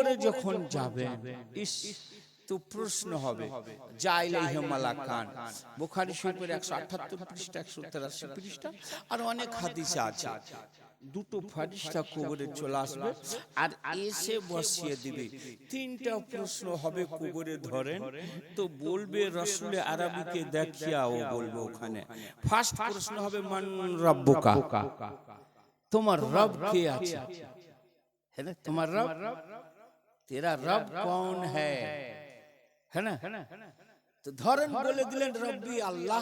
কবরে যখন যাবে ইস তো প্রশ্ন হবে যাইলে হেমালা খান বুখারি শরীফের একশো আঠাত্তর পৃষ্ঠা একশো তেরাশি পৃষ্ঠা আর অনেক হাদিসে আছে। দুটো ফারিস্তা কবরে চলে আসবে আর এসে বসিয়ে দিবে। তিনটা প্রশ্ন হবে কবরে ধরেন। তো বলবে রসুলে আরবিকে দেখিয়া ও বলবে ওখানে। ফার্স্ট প্রশ্ন হবে মান রব্বুকা। তোমার রব কে আছে? है ना তেরা রব কন হ্যাঁ না তো ধরেন বলে দিলেন রব্বি আল্লাহ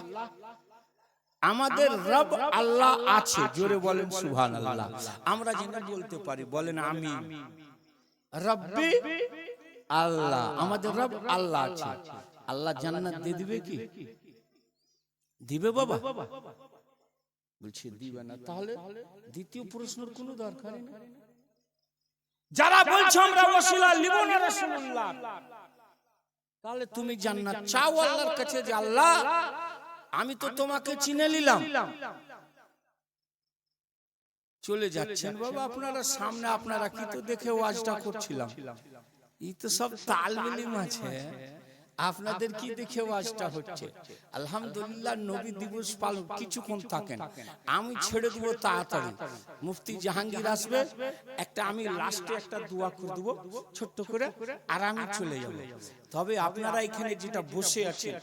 আমাদের রব আল্লাহ আছে। জোরে বলেন সুহান আল্লাহ আমরা যেটা বলতে পারি বলেন আমি। রব্বি আল্লাহ। আমাদের রব আল্লাহ আছে। আল্লাহ জান্নাত দিয়ে দিবে কি? দিবে বাবা? বলছি দিবে না। তাহলে দ্বিতীয় প্রশ্নের কোনো দরকার নেই। যারা বলছো আমরা ওসিলা লিব না রাসূলুল্লাহ তাহলে তুমি জান্নাত চাও আল্লাহর কাছে যে আল্লাহ আমি তো তোমাকে চিনে নিলাম। চলে যাচ্ছেন। বাবা আপনারা সামনে আপনারা কি তো দেখে ওয়াজটা করছিলাম। ই তো সব তাল মিলিম আছে। আপনাদের কি দেখে ওয়াজটা হচ্ছে? আলহামদুলিল্লাহ নবী দিবস পালন কিছুক্ষণ থাকেন আমি ছেড়ে দেবো তাড়াতাড়ি। মুফতি জাহাঙ্গীর আসবে একটা আমি লাস্টে একটা দোয়া করে দেবো ছোট্ট করে আর আমি চলে যাব। তবে আপনারা এখানে যেটা বসে আছেন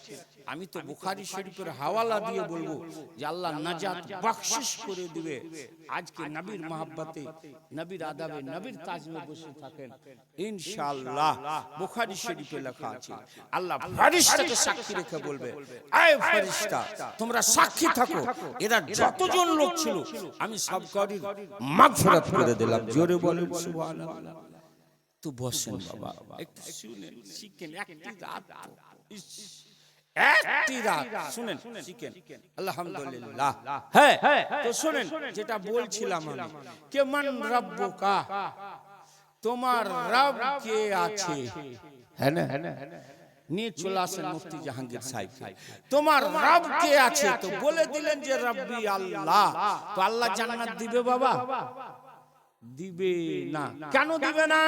আমি তো বুখারি শরীফের হাওয়ালা দিয়ে বলব যে আল্লাহ নাজাত বখশিস করে দিবে। আজকে নবীর মহাব্বতে নবীর আদাবে নবীর তাজমে বসে থাকেন। ইনশাআল্লাহ। বুখারি শরীফে লেখা আছে। আল্লাহ ফেরেশতাকে সাক্ষী রেখে বলবে। আয় ফেরেশতা তোমরা সাক্ষী থাকো। এরা যতজন লোক ছিল আমি সব করি মাগফিরাত করে দিলাম। জোরে বলেন। সুবহানাল্লাহ। তো বসেন বাবা একটু শুনেন শিখেন একটি রাত একটি রাত। শুনেন শিখেন। আলহামদুলিল্লাহ। হ্যাঁ তো শুনেন যেটা বলছিলাম আমি কে মান রব্বুকা? তোমার রব কে আছে? হ্যাঁ না? নিয়ে চলে আসেন মুফতি জাহাঙ্গীর সাহেব। তোমার রব কে আছে? তো বলে দিলেন যে রব্বি আল্লাহ। তো আল্লাহ জান্নাত দিবে বাবা। দিবে না। কেন দিবে না?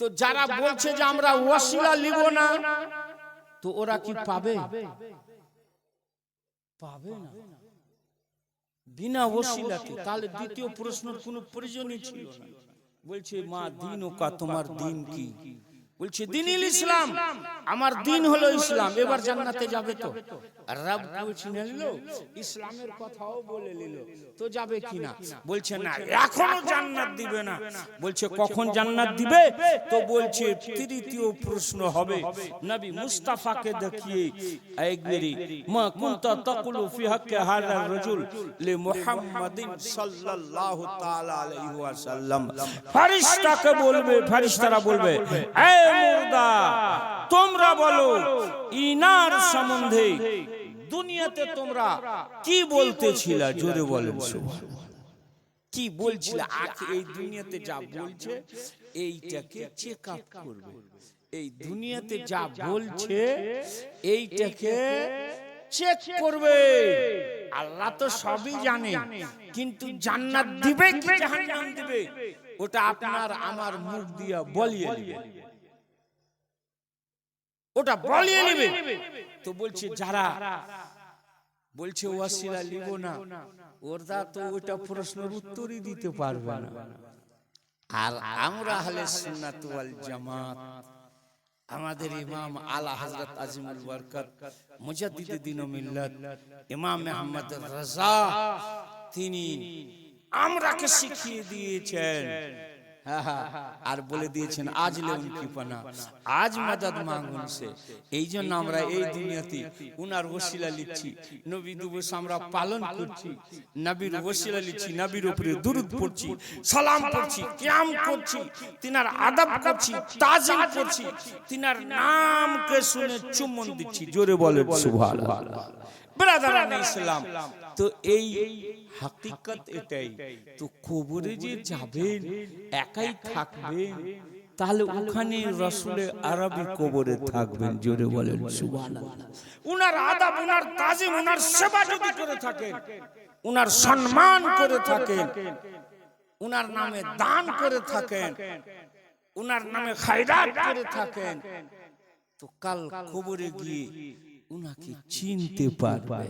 তো যারা বলছে যে আমরা ওয়াসিলা লিব না তো ওরা কি পাবে? পাবে? না। বিনা ওসিলাতে তাহলে দ্বিতীয় প্রশ্নের কোনো প্রয়োজনই ছিল না। বলছে মা দিন ওকা তোমার দিন কি? বলছে দিনিল ইসলাম আমার দিন হলো ইসলাম এবার জান্নাতে যাবে তো। রব চিনে নিল? ইসলামের কথাও বলে নিল। তো যাবে কিনা? বলছে না এখনও জান্নাত দিবে না। বলছে কখন জান্নাত দিবে? তো বলছে তৃতীয় প্রশ্ন হবে। নবী মুস্তাফাকে দেখিয়ে এক মেরি মা কুনতা তাকুলু ফি হাক্কি হাদা রাজুল? লি মুহাম্মাদিন সাল্লাল্লাহু তাআলা আলাইহি ওয়াসাল্লাম। ফেরেশতাকে বলবে ফেরেশতারা বলবে এ মুর্দা। তোমরা বলো, ইনার সম্বন্ধে দুনিয়াতে তোমরা কি বলতেছিলা? জোরে বলেন কি বলছিল? এই দুনিয়াতে যা বলছে, এইটাকে চেক আপ করবে। এই দুনিয়াতে যা বলছে, এইটাকে চেক করবে। আল্লাহ তো সবই জানে, কিন্তু জান্নাত দিবে কি জাহান্নাম দিবে? ওটা আপনার আমার মুখ দিয়া বলিয়ে দিবে। ওটা বলিয়ে নেবে। তো বলছে যারা বলছে ওয়াসিলা লিব না। ওরা তো ওটা প্রশ্নের উত্তরই দিতে পারবে না। আর আমরা হলে সুন্নাত ওয়াল জামাত। আমাদের ইমাম আলা হযরত আজিমুল বরকত মুজাদ্দিদ দিন ও মিল্লাত ইমাম আহমদ রাজা তিনি আমরাকে শিখিয়ে দিয়েছেন। আর বলে দিয়েছেন আজ লেউন কৃপনা আজ মাদাদ মাঙ্গুন সে। এই জন্য আমরা এই দুনিয়াতে উনার ওসিলা লিখছি। নবী দিবস আমরা পালন করছি। নবীর ওসিলা লিখছি নবীর উপরে দুরুদ পড়ছি সালাম পড়ছি কিয়াম করছি তিনার আদব করছি তাজিম করছি তিনার নামকে শুনে চুম্বন দিচ্ছি জোরে বলে সুবহানাল্লাহ। ব্রাদারান ইসলাম তো এই হাকিকত এটাই, তো কবরে যে যাবেন, একাই থাকবেন, তাহলে ওখানে রসুলে আরবি কবরে থাকবেন, জোরে বলেন, সুবহানাল্লাহ। উনার আদাব, উনার তাজিম, উনার সেবা যদি করে থাকেন, উনার সম্মান করে থাকেন, উনার নামে দান করে থাকেন, উনার নামে খায়রাত করে থাকেন, তো কাল কবরে গিয়ে উনাকে চিনতে পারবে।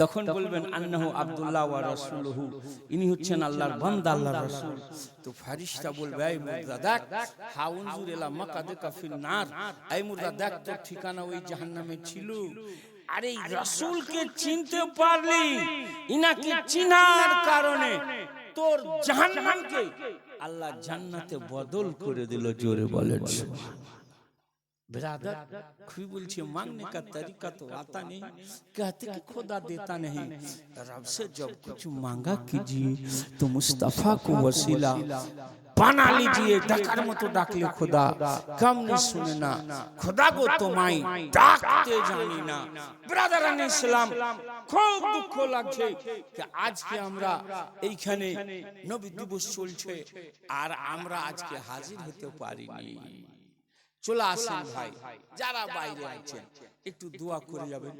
তখন বলবেন আন্নাহু আব্দুল্লাহ ওয়া রাসূলুহু। ইনি হচ্ছেন আল্লাহর বান্দা আল্লাহর রাসূল। তো ফারিস্তা বলবে এই মুর্দা দেখ হাউনজুর এলা মাকাদেকা ফিল নার। এই মুর্দা দেখ তোর ঠিকানা ওই জাহান্নামে ছিল। আরে রাসূলকে চিনতে পারলি। ইনাকে চিনার কারণে তোর জাহান্নামকে আল্লাহ জান্নাতে বদল করে দিল জোরে বলেন। সুবহান ब्रदर खुई बोलछे मांगने का तरीका तो आता नहीं कहते कि खुदा देता नहीं रब से जब कुछ मांगा कीजिए तो मुस्तफा को वसीला बना लीजिए ডাকার মতো ডাকলে খোদা কেমনি শুনে না খোদা গো তোমায় ডাকতে জানি না ব্রাদার ইসলাম খুব দুঃখ লাগছে যে আজকে আমরা এইখানে নবী দিবস চলছে আর আমরা আজকে হাজির হতে পারিনি চলে আসেন ভাই। যারা বাইরে আছেন একটু দোয়া করে যাবেন।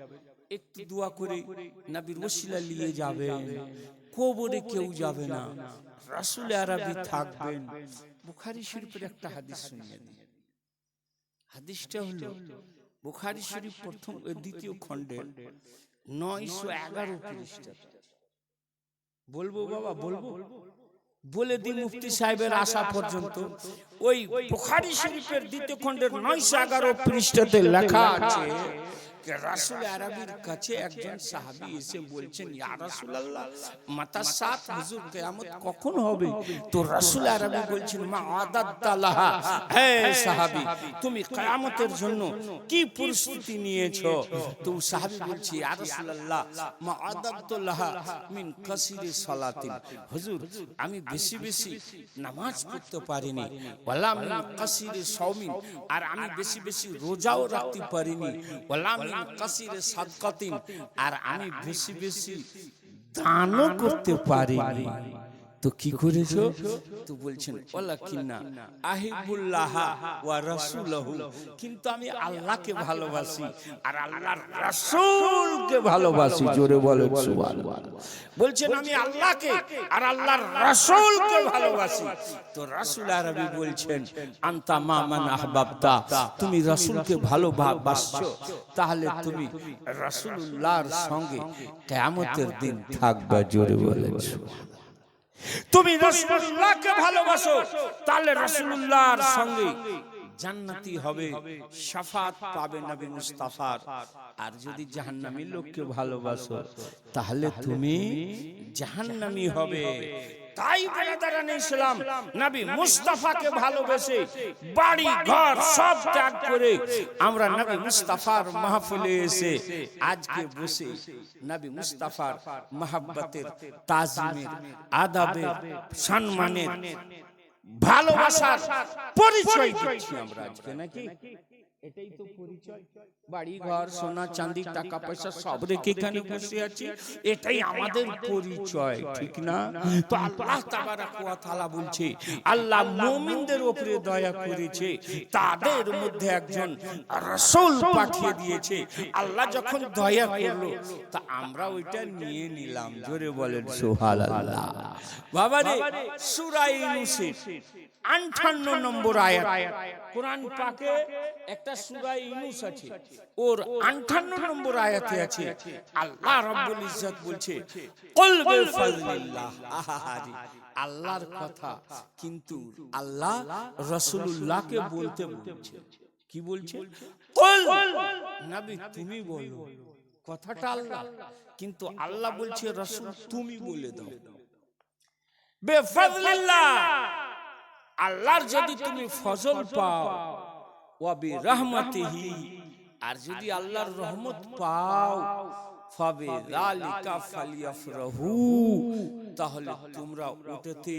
একটু দোয়া করে নবীর ওসিলা নিয়ে যাবেন। কবরে কেউ যাবে না। রাসূল আরবি থাকবেন। বুখারী শরীফের একটা হাদিস শুনিয়ে হাদিসটা হলো বুখারী শরীফ প্রথম দ্বিতীয় খণ্ডের নয়শো এগারো পৃষ্ঠা। বলব বাবা বলব? বলে দি মুফতি সাহেবের আসা পর্যন্ত। ওই বুখারী শরীফের দ্বিতীয় খণ্ডের নয়শো এগারো পৃষ্ঠাতে লেখা আছে রাসূল আরবির কাছে একজন সাহাবী এসে বলছেন, ইয়া রাসূলুল্লাহ, মাতা সাত হুজুর কিয়ামত কখন হবে? তো রাসূল আরবি বলছেন, মা হে সাহাবী, তুমি কিয়ামতের জন্য কি প্রস্তুতি নিয়েছো? তো সাহাবী বলছে, ইয়া রাসূলুল্লাহ, মা মিন কাসিরি সালাতিন। হুজুর, আমি বেশি বেশি নামাজ পড়তে পারিনি, ওয়ালা মিন কাসিরি সাওমিন, আর আমি বেশি বেশি রোজাও রাখতে পারিনি, ওয়ালা কাসিরি সাদকাতিন আর আমি বেশি বেশি দানও করতে পারিনি তো কি করেছ? তো বলছেন ওলা কিন্না আহিবুল্লাহ ওয়া রাসূলহু। কিন্তু আমি আল্লাহকে ভালোবাসি আর আল্লাহর রাসূলকে ভালোবাসি। জোরে বলেন সুবহানাল্লাহ। বলছেন আমি আল্লাহকে আর আল্লাহর রাসূলকে ভালোবাসি। তো রাসূল আরবি বলছেন আনতা মা মান আহবাবতা। তুমি রাসূলকে ভালোবাসছো তাহলে তুমি রাসূলুল্লাহর সঙ্গে কিয়ামতের দিন থাকবে। জোরে বলেন সুবহানাল্লাহ। তুমি রসুল্লাহকে ভালোবাসো, তাহলে রসুল্লাহর সঙ্গে জান্নাতি হবে সাফাত পাবে নবী মুস্তাফার। আর যদি জাহান্নামী লোককে ভালোবাসো, তাহলে তুমি জাহান্নামী হবে। তাই বেরাদারান ইসলাম নবী মুস্তাফাকে ভালোবেসে বাড়ি ঘর সব ত্যাগ করে আমরা নবী মুস্তাফার মাহফিলে এসে আজকে বসে নবী মুস্তাফার মহাব্বতের তাজিমের আদাবের সম্মানের ভালোবাসার পরিচয় দিচ্ছি আমরা আজকে নাকি? এটাই তো পরিচয়। বাড়ি ঘর সোনা চাঁদি টাকা পয়সা সব রেখে এখানে বসে আছি। এটাই আমাদের পরিচয়। ঠিক না? তো আল্লাহ তাআলা বলছে আল্লাহ মুমিনদের উপরে দয়া করেছে। তাদের মধ্যে একজন রাসূল পাঠিয়ে দিয়েছে। আল্লাহ যখন দয়া করল তা আমরা ওইটা নিয়ে নিলাম। জোরে বলেন সুবহানাল্লাহ। বাবা রে সূরা ইউনূসের 58 নম্বর আয়াত। কোরআন পাকে একটা সূরা ইউনূস আছে। ওর 58 নম্বর আয়াতে আছে আল্লাহ রাব্বুল ইজ্জত বলছে কুল বিফাজলিল্লাহ আহাহারি আল্লাহর কথা। কিন্তু আল্লাহ রাসূলুল্লাহকে বলতে বলছে। কি বলছে? কুল! নবী তুমি বলো। কথাটা আল্লাহ। কিন্তু আল্লাহ বলছে রাসূল তুমি বলে দাও। বেফাজলিল্লাহ আল্লাহর যদি তুমি ফজল পাও ওয়াবি রহমতিহি আর যদি আল্লাহর রহমত পাও ফাবে যালিকা ফালিয়াফরাহু তাহলে তোমরা ওটাতে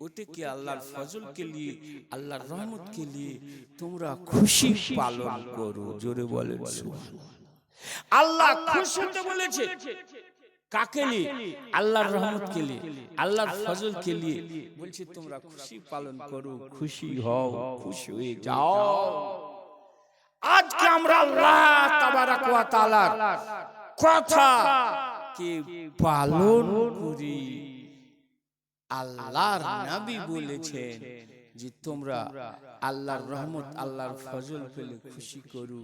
ওটাকে আল্লাহর ফজল কে লিয়ে আল্লাহর রহমত কে লিয়ে তোমরা খুশি পালন করো জোরে বলেন সুবহানাল্লাহ। আল্লাহ খুশি হতে বলেছে কাকে নিয়ে? আল্লাহর রহমত কে লিয়ে আল্লাহর ফজল কে লিয়ে বলছে তোমরা খুশি পালন করো খুশি হও খুশি হয়ে যাও। আজকে আমরা আল্লাহ তাবারাক ওয়া তাআলার কথা কে পালন করি। আল্লাহর নবী বলেছেন যে তোমরা আল্লাহর রহমত আল্লাহর ফজল পেলে খুশি করু।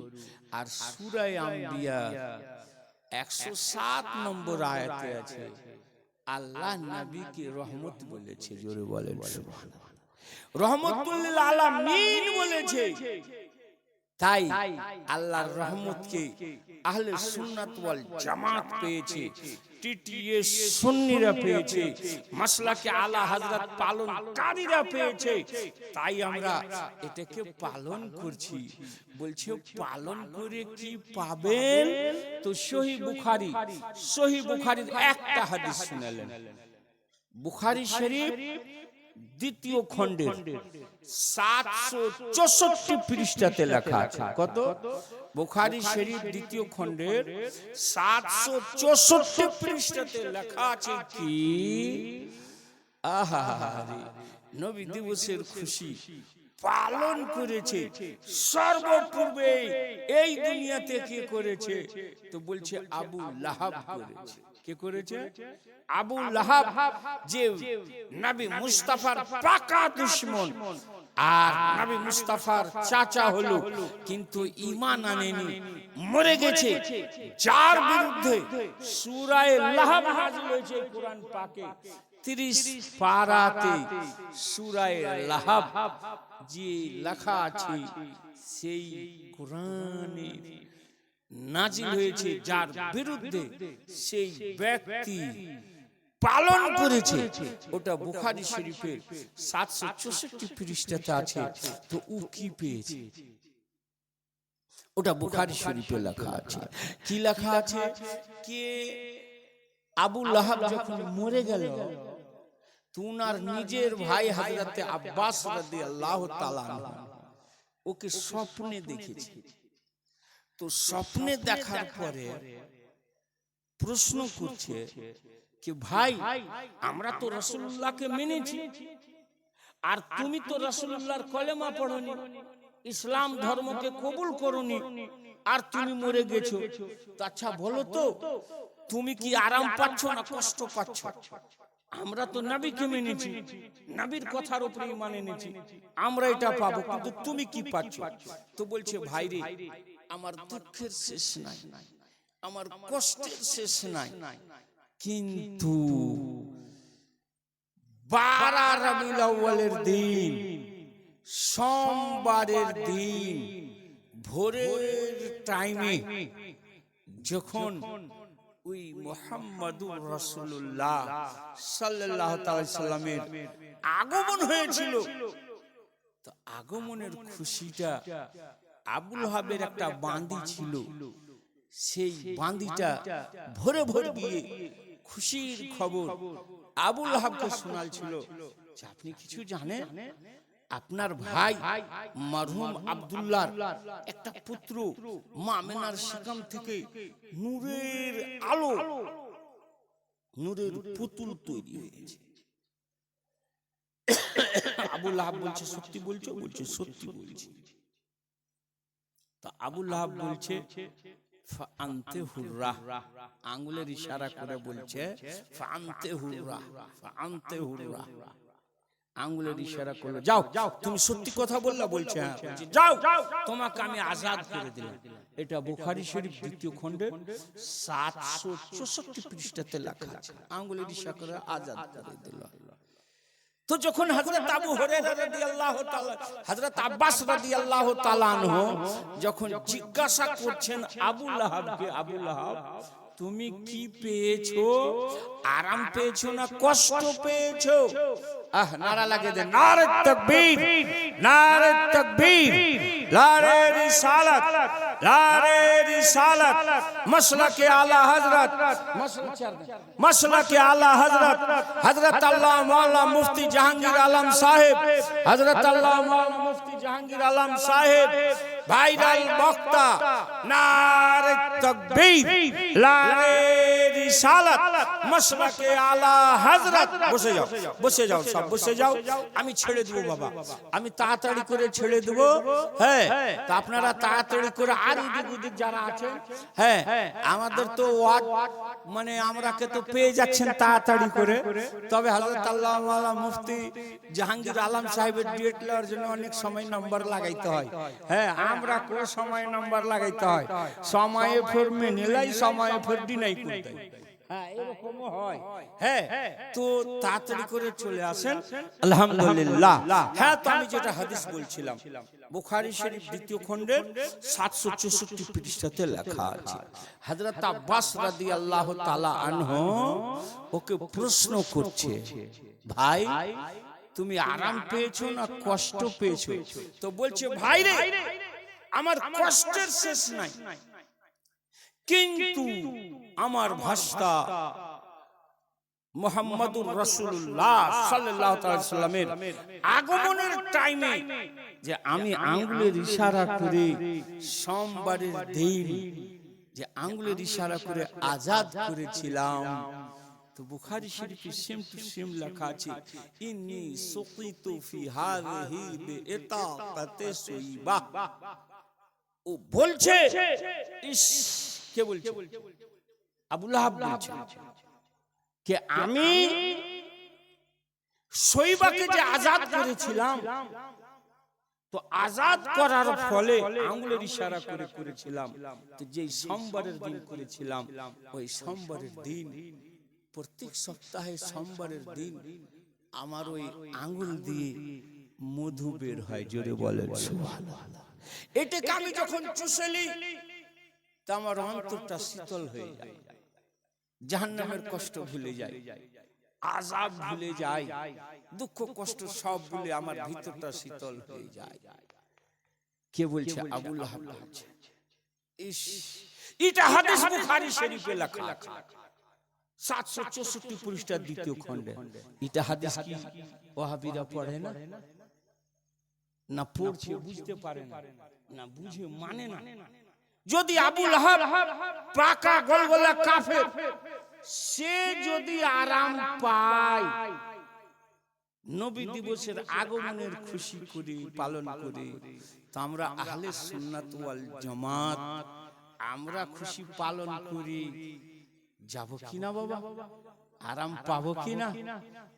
আর সুরায় আম্বিয়া একশো সাত নম্বর আয়াতে আছে, আল্লাহ নবীকে রহমত বলেছে, জোরে বলেন। রহমতুল্লিল আলামিন বলেছে তাই আল্লাহর রহমতকে আহলে সুন্নাত ওয়াল জামাত পেয়েছে টিটিএস সুন্নিরা পেয়েছে মাসলাকে আলা হযরত পালনকারীরা পেয়েছে। তাই আমরা এটাকে পালন করছি। বলছে পালন করে কি পাবেন? তো সহি বুখারী। সহি বুখারীর একটা হাদিস শুনালেন। বুখারী শরীফ দ্বিতীয় খণ্ডের সাতশো চৌষট্টি পৃষ্ঠাতে লেখা আছে। কত? বুখারী শরীফ দ্বিতীয় খণ্ডের সাতশো চৌষট্টি পৃষ্ঠাতে লেখা আছে কি আহা নবী দিবসের খুশি পালন করেছে সর্বপূর্বে এই দুনিয়াতে কে? করেছে তো বলছে আবু লাহাব করেছে কে করেছে? আবু লাহাব যে নবী মুস্তাফার পাকা দুশ্মন। আর নবী মুস্তাফার চাচা হলো কিন্তু ঈমান আনেনি মরে গেছে। যার বিরুদ্ধে সূরায়ে লাহাব নাযিল হয়েছে কোরআন পাকে। 30 পারাতে সূরায়ে লাহাব যে লেখা আছে সেই কোরআনে নাজিল হয়েছে যার বিরুদ্ধে সেই ব্যক্তি পালন করেছে। ওটা বুখারি শরীফের সাতশো চৌষট্টি পৃষ্ঠাতে আছে। তো ও কি পেয়েছে? ওটা বুখারি শরীফে লেখা আছে। কি লেখা আছে? কে আবু লাহাব যখন মরে গেল তুনার নিজের ভাই হযরতে আব্বাস রাদিয়াল্লাহু তাআলা ওকে স্বপ্নে দেখেছে। তো স্বপ্নে দেখার পরে প্রশ্ন করছে কি ভাই আমরা তো রসুল্লাহকে মেনেছি। আর তুমি তো রসুল্লাহর কলেমা পড়নি। ইসলাম ধর্মকে কবুল করনি। আর তুমি মরে গেছো। তো আচ্ছা বলো তো তুমি কি আরাম পাচ্ছ না কষ্ট পাচ্ছ? আমরা তো নবীকে মেনেছি। নবীর কথার উপরে ইমান এনেছি। আমরা এটা পাবো কিন্তু তুমি কি পাচ্ছ? তো বলছে ভাই রে আমার দুঃখের শেষ নাই। আমার কষ্টের শেষ নাই। কিন্তু বারা রবিউল আউয়ালের দিন সোমবারের দিন ভোরের টাইমে যখন ওই মোহাম্মদুর রাসূলুল্লাহ সাল্লাল্লাহু তাআলা সাল্লামের আগমন হয়েছিল। তো আগমনের খুশিটা আবুল হাবের একটা বান্দি ছিল। সেই বান্দিটা ভোরে ভোরে গিয়ে খুশির খবর আবুল হাবকে শোনাল ছিল। আপনি কিছু জানেন? আপনার ভাই মরহুম আব্দুল্লাহর একটা পুত্র মামেনার শিকাম থেকে নূরের আলো নূরের পুতুল তৈরি হয়েছে। আবুল আহাব বলছে সত্যি বলছো? বলছে সত্যি বলছি। তা আবুল আহাব বলছে, ফাআনতে হুররা আঙ্গুলের ইশারা করে বলছে, ফাআনতে হুররা ফাআনতে হুররা আঙ্গুলের ইশারা করল, যাও, তুমি সত্যি কথা বললা, বলছে হ্যাঁ যাও, তোমাকে আমি আজাদ করে দিলাম। এটা বুখারী শরীফ দ্বিতীয় খণ্ডে সাতশো চৌষট্টি পৃষ্ঠাতে লেখা আছে। আঙ্গুলের ইশারা করে আজাদ করে দিল। তো যখন হজরত আবু হজরত আব্বাস রাদিয়াল্লাহু আল্লাহ যখন জিজ্ঞাসা করছেন আবুল আহাবকে আবুল লাহাব তুমি কি পেয়েছ? আরাম পেয়েছ না কষ্ট পেয়েছ? আহ নারা লাগে দে। নারে তাকবীর। নারে তাকবীর। লারে রিসালাত। লারে রিসালাত। মাসলাকে আলা হযরত। মাসলাকে আলা হযরত। হযরত আল্লাহ মাওলানা মুফতি জাহাঙ্গীর আলম সাহেব। হযরত আল্লাহ মাওলানা মুফতি জাহাঙ্গীর আলম সাহেব ভাইরাল বক্তা নারে তকবীর লারে রিসালাত মাসলাকে আলা হযরত বসে যাও বসে যাও সব, বসে যাও। আমি ছেড়ে দেব বাবা। আমি তাড়াতাড়ি করে ছেড়ে দেব। হ্যাঁ তা আপনারা তাড়াতাড়ি করে আর এদিক ওদিক যারা আছেন হ্যাঁ আমাদের তো ওয়াজ মানে আমরাকে তো পেয়ে যাচ্ছেন তাড়াতাড়ি করে। তবে হযরত আল্লাহ মুফতি জাহাঙ্গীর আলম সাহেবের ডিএট লওয়ার জন্য অনেক সময় নাম্বার লাগাইতে হয়। হ্যাঁ আমরা কোন সময় নাম্বার লাগাইতে হয়। সময়ে ফের মেনেলাই সময়ে ফের ডিনাই করতে হয়। হ্যাঁ এরকমও হয়। হ্যাঁ। তো তাড়াতাড়ি করে চলে আসেন। আলহামদুলিল্লাহ। হ্যাঁ তো আমি যেটা হাদিস বলছিলাম বুখারী শরীফ দ্বিতীয় খণ্ডের সাতশো চৌষট্টি পৃষ্ঠাতে লেখা আছে। আব্বাস রাদিয়াল্লাহু তাআলা আনহু ওকে প্রশ্ন করছে ভাই তুমি আরাম পেয়েছ না কষ্ট পেয়েছ? তো বলছে ভাই রে আমার কষ্টের শেষ নাই। কিন্তু আমার ভাষা মোহাম্মদুর রসুল্লাহ সাল্লাহ সাল্লামের আগমনের টাইমে যে আমি আঙ্গুলের ইশারা করে সোমবারের দিন যে আঙ্গুলের ইশারা করে আজাদ করেছিলাম। তো বুখারী শরীফে সেম টু সেম লেখা আছে ইন্নি সুকিতু ফি হাযিহি বিইতাকাতি সুইবা। ও বলছে ইস কে বলছে? আবুল আহাব বলছে কে আমি শৈবাকে যে আজাদ করেছিলাম তো আজাদ করার ফলে আঙ্গুলের ইশারা করে করেছিলাম। তো যেই সোমবারের দিন করেছিলাম ওই সোমবারের দিন প্রত্যেক সপ্তাহে সোমবারের দিন আমার ওই আঙ্গুল দিয়ে মধু বের হয় জোরে বলেন। এটাকে আমি যখন চুষেলি তা আমার অন্তরটা শীতল হয়ে যায়। জাহান্নামের কষ্ট ভুলে যায় আজাব ভুলে যায় দুঃখ কষ্ট সব ভুলে আমার ভিতরটা শীতল হয়ে যায়। কে বলছে? আবুল বলছে। ইস এটা হাদিস বুখারী শরীফে লেখা আছে। সাতশো চৌষট্টি পৃষ্ঠার দ্বিতীয় খণ্ডে। এটা হাদিস কি ওহাবিরা পড়ে না? না? পড়ছে বুঝতে পারে না। না। বুঝে মানে না। যদি আবুল আহাব পাকা গলগলা কাফের সে যদি আরাম পায় নবী দিবসের আগমনের খুশি করি পালন করি তো আমরা আহলে সুন্নাত ওয়াল জামাত আমরা খুশি পালন করি যাব কিনা বাবা আরাম পাবো কিনা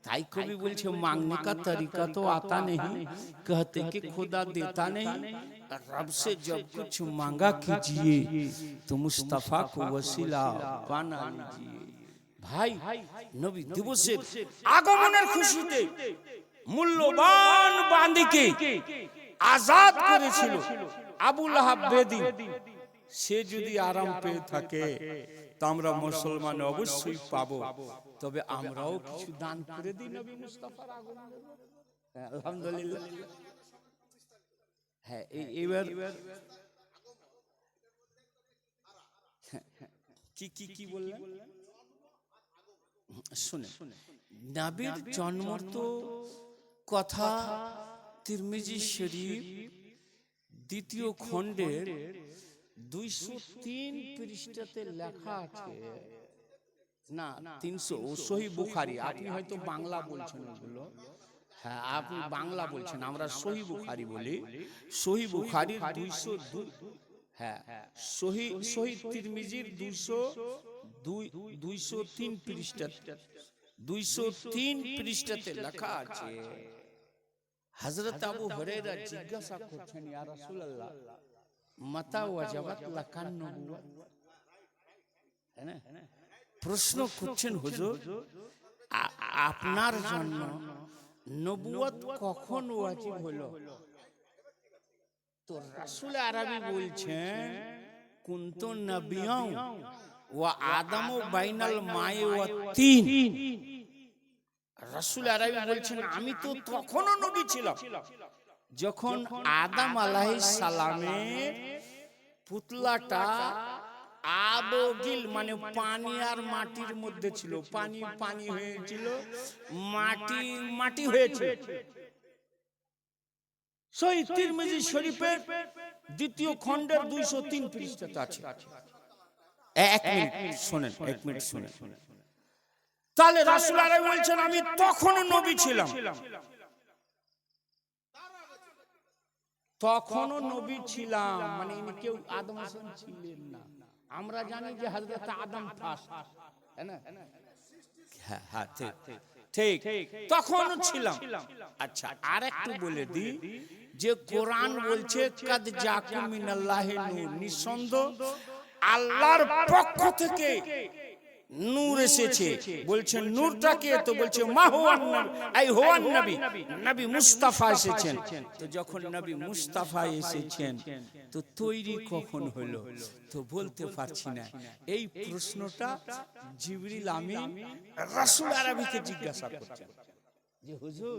তাই কবি বলছে मांगने का तरीका तो आता नहीं कहते कि खुदा देता नहीं रब से जब कुछ मांगा कीजिए तो मुस्तफा को वसीला बना लीजिए ভাই নবী দিবসের আগমনের খুশিতে মূল্যবান বান্দিকে আজাদ করেছিল আবুল আহাব বেদিন সে যদি আরাম পেয়ে থাকে তা আমরা মুসলমান অবশ্যই পাবো তবে আমরাও কিছু দান করে দিই নবী মুস্তাফার আগমনে হ্যাঁ, আলহামদুলিল্লাহ হ্যাঁ এই- এবার কি কি কি বললেন? শুনে নাবির জন্ম তো কথা তিরমিজি শরীফ দ্বিতীয় খণ্ডের দুইশো তিন পৃষ্ঠাতে লেখা আছে। না তিনশো সহি বুখারি। আপনি হয়তো বাংলা বলছেন। ওগুলো। হ্যাঁ আপনি বাংলা বলছেন আমরা সহি বুখারি বলি। সহি বুখারির দুইশো দুই হ্যাঁ সহি সহি তিরমিজির দুইশো দুই দুইশো তিন পৃষ্ঠা দুইশো তিন পৃষ্ঠাতে লেখা আছে হযরত আবু হুরায়রা জিজ্ঞাসা করছেন ইয়া রাসূলুল্লাহ মাতা ওয়াজাবাত লাকান হ্যাঁ? প্রশ্ন করছেন হুজুর আপনার জন্য নবুয়ত কখন ওয়াজিব হলো। তো রাসূল আরবি বলছেন কুনতু নবিয়াও ওয়া আদামু বাইনাল মায়ে ওয়া তিন। রাসূল আরবি বলছেন আমি তো তখনও নবী ছিলাম। যখন আদম আলাইহিস সালামের পুতলাটা আবগিল মানে পানি আর মাটির মধ্যে ছিল। পানি পানি হয়েছিল, মাটি মাটি হয়েছে তিরমিজি শরীফের দ্বিতীয় খণ্ডের দুইশো তিন পৃষ্ঠাতে আছে। এক মিনিট শোনেন, এক মিনিট শোনেন। তাহলে রাসুল আলাই বলছেন, আমি তখনও নবী ছিলাম। তখনও নবী ছিলাম মানে কেউ আদম ছিলেন না। আমরা জানি যে হজরত আদম ফার্স্ট হ্যাঁ হ্যাঁ ঠিক ঠিক। তখন ছিলাম। আচ্ছা আর একটু বলে দি যে কোরআন বলছে, কাদ জাকুম মিনাল্লাহি নূর নিঃসন্দেহ আল্লাহর পক্ষ থেকে নূর এসেছে। বলছেন নূরটাকে তো বলছে মাহুয়ান নবী এই হোয়ান নবী নবী। মুস্তাফা এসেছেন। তো যখন নবী মুস্তাফা এসেছেন তো তৈরি কখন হলো? তো বলতে পারছি না। এই প্রশ্নটা জিবরিল আমিন রাসূল আরবিকে জিজ্ঞাসা করছেন। যে হুজুর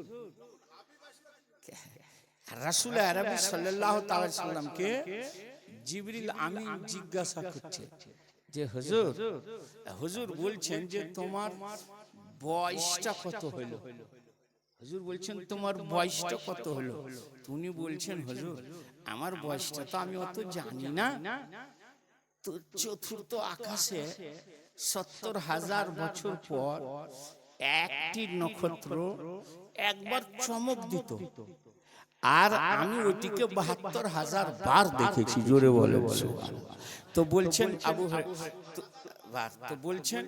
রাসূল আরবি সাল্লাল্লাহু তাআলা সাল্লামকে জিবরিল আমিন জিজ্ঞাসা করছে। যে হুজুর হুজুর বলছেন যে তোমার বয়সটা কত হলো? হুজুর বলছেন, তোমার বয়সটা কত হলো? তুমি বলছেন, হুজুর, আমার বয়সটা তো আমি অত জানি না। তো চতুর্থ আকাশে সত্তর হাজার বছর পর একটি নক্ষত্র একবার চমক দিত। আর আমি ওইটিকে বাহাত্তর হাজার বার দেখেছি জোরে বলে তো বলছেন আবু তো- বার তো বলছেন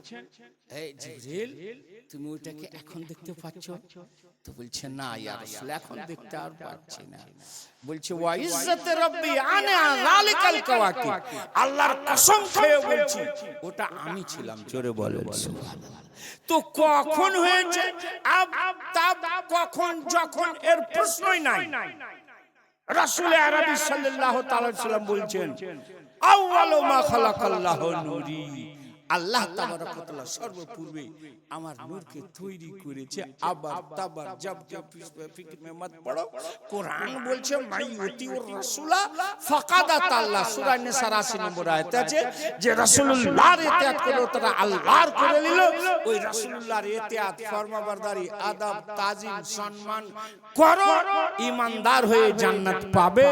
এই জিবরিল তুমি ওইটাকে এখন দেখতে পাচ্ছ? তো বলছে না ইয়া রাসূল এখন দেখতে আর পাচ্ছি না। বলছে ওয়া ইজ্জতে রব্বি আনা যালিকাল কাওয়াকিব। আল্লাহর কসম খেয়ে বলছি ওটা আমি ছিলাম। জোরে বলে সুবহানাল্লাহ। তো কখন হয়েছে? আব তাব কখন যখন? এর প্রশ্নই নাই। রাসূল আরবি সাল্লাল্লাহু তাআলা সাল্লাম বলছেন আউয়ালু মা খালাকাল্লাহু নূরি। আল্লাহ সর্বপূর্বে আমার নূরকে তৈরি করেছে। আবার তাবার জব জব ফিকির পড়ো। কোরআন বলছে মাই রাসূলা ফাকাদাত আল্লাহ সূরা নিসা 80 নম্বর আয়াতে আছে যে রাসূলুল্লাহর ইতিয়াত করে তারা আল্লাহর করে নিল। ওই রাসূলুল্লাহর ইতিয়াত ফরমাবরদারি আদব তাজিম সম্মান করো ইমানদার হয়ে জান্নাত পাবে।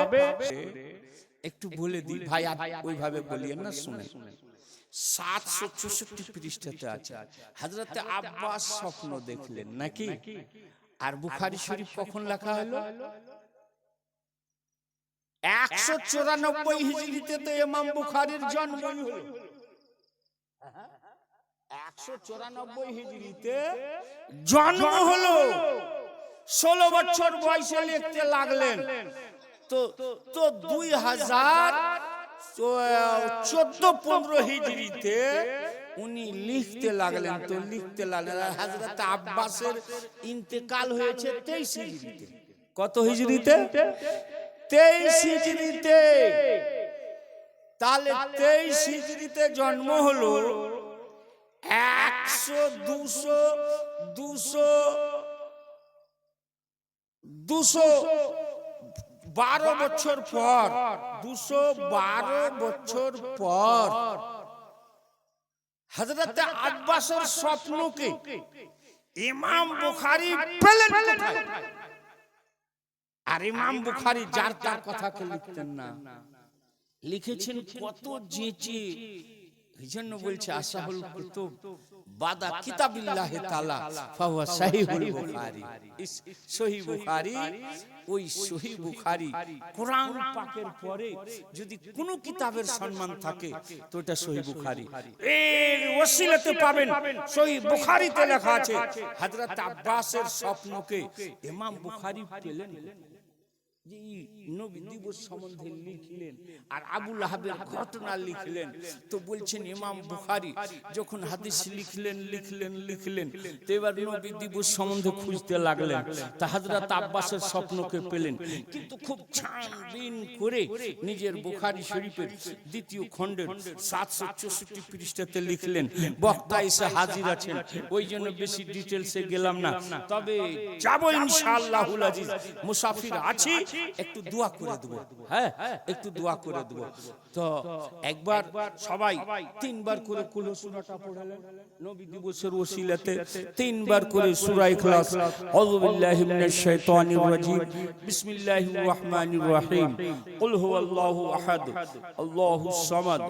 একটু বলে দিই ভাই ওইভাবে বলিয়েন না শুনেন। সাতশো চৌষট্টি পৃষ্ঠাতে আছে। আব্বাস স্বপ্ন দেখলেন, নাকি? আর বুখারি শরীফ কখন লেখা হলো? একশো চুরানব্বই হিজড়িতে তো বুখারির জন্মই হলো। একশো চুরানব্বই হিজড়িতে জন্ম হলো। ষোলো বছর বয়সে লিখতে লাগলেন, তো তো দুই হাজার চোদ্দ পনেরো হিজড়িতে উনি লিখতে লাগলেন তো লিখতে লাগলেন। হাজরত আব্বাসের ইন্তেকাল হয়েছে তেইশ হিজড়িতে। কত হিজড়িতে? তেইশ হিজড়িতে। তাহলে তেইশ হিজড়িতে জন্ম হলো একশো দুশো দুশো দুশো বারো বছর পর দুশো বারো বছর পর হজরত আব্বাসের স্বপ্নকে ইমাম বুখারি পেলেন কোথায়? আর ইমাম বুখারি যার তার কথাকে লিখতেন না। লিখেছেন কত যেচে এই জন্য বলছে আসাহুল কুতুব বাদা কিতাবিল্লাহ তাআলা ফাহুয়া সহিহুল বুখারী। ইস সহিহ বুখারী ওই সহিহ বুখারী কোরআন পাকের পরে যদি কোনো কিতাবের সম্মান থাকে তো এটা সহিহ বুখারী। এর ওসিলাতে পাবেন সহিহ বুখারীতে লেখা আছে হযরত আব্বাসের স্বপ্নকে ইমাম বুখারী পেলেন। যে নবী দিবস সম্বন্ধে লিখলেন আর আবুল ঘটনা লিখলেন। তো বলছেন ইমাম বুখারী যখন হাদিস লিখলেন লিখলেন লিখলেন তো এবার নবী দিবস সম্বন্ধে খুঁজতে লাগলেন। তা হযরত আব্বাসের স্বপ্নকে পেলেন। কিন্তু খুব ছানবিন করে নিজের বুখারি শরীফের দ্বিতীয় খণ্ডের সাতশো চৌষট্টি পৃষ্ঠাতে লিখলেন। বক্তা এসে হাজির আছেন। ওই জন্য বেশি ডিটেলসে গেলাম না। তবে যাব ইনশাআল্লাহুল আজিজ। মুসাফির আছি একটু দোয়া করে দেবো। হ্যাঁ একটু দোয়া করে দেবো। তো একবার সবাই তিনবার করে সুরাটা পড়ালেন। নবী দিবসের ওসিলাতে তিনবার করে সূরা ইখলাস। আউযু বিল্লাহি মিনাশ শাইতানির রাজিম। বিসমিল্লাহির রহমানির রহিম। কুল হুয়াল্লাহু আহাদ। আল্লাহুস সামাদ।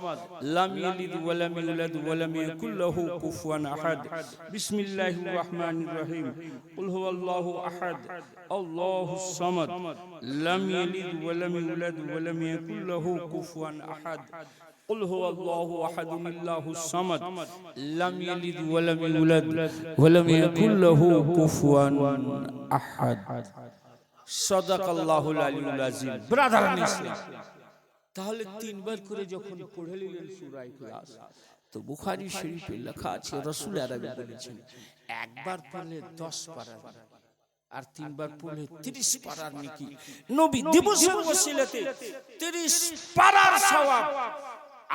লাম ইয়ালিদ ওয়া ইউলাদ ইয়াকুল লাহু কুফুয়ান আহাদ। বিসমিল্লাহির রহমানির রহিম। কুল হুয়াল্লাহু আহাদ। আল্লাহুস সামাদ। লাম ইয়ালিদ ওয়া লাম ইউলাদ ওয়া লাম ইয়াকুল লাহু কুফুয়ান আহাদ قل هو الله احد الله الصمد لم يلد ولم يولد ولم يكن له كفوا احد صدق الله العلي العظيم ব্রাদার ইসলাম তাহলে তিনবার করে যখন পড়ে নিলেন সূরা ইখলাস তো বুখারী শরীফে লেখা আছে রাসূল আরবি বলেছেন একবার পড়লে 10 পারার আর তিনবার পড়লে 30 পারার নাকি। নবী দিবসের ওসিলাতে 30 পারার সওয়াব।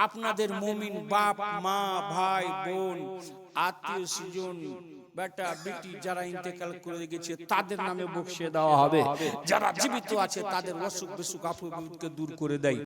আপনাদের মুমিন বাপ মা ভাই বোন আত্মীয় স্বজন বেটা বেটি যারা ইন্তেকাল করে গেছে তাদের নামে বকশিয়ে দেওয়া হবে। যারা জীবিত আছে তাদের অসুখ বিসুখ আফুকে দূর করে দেয়।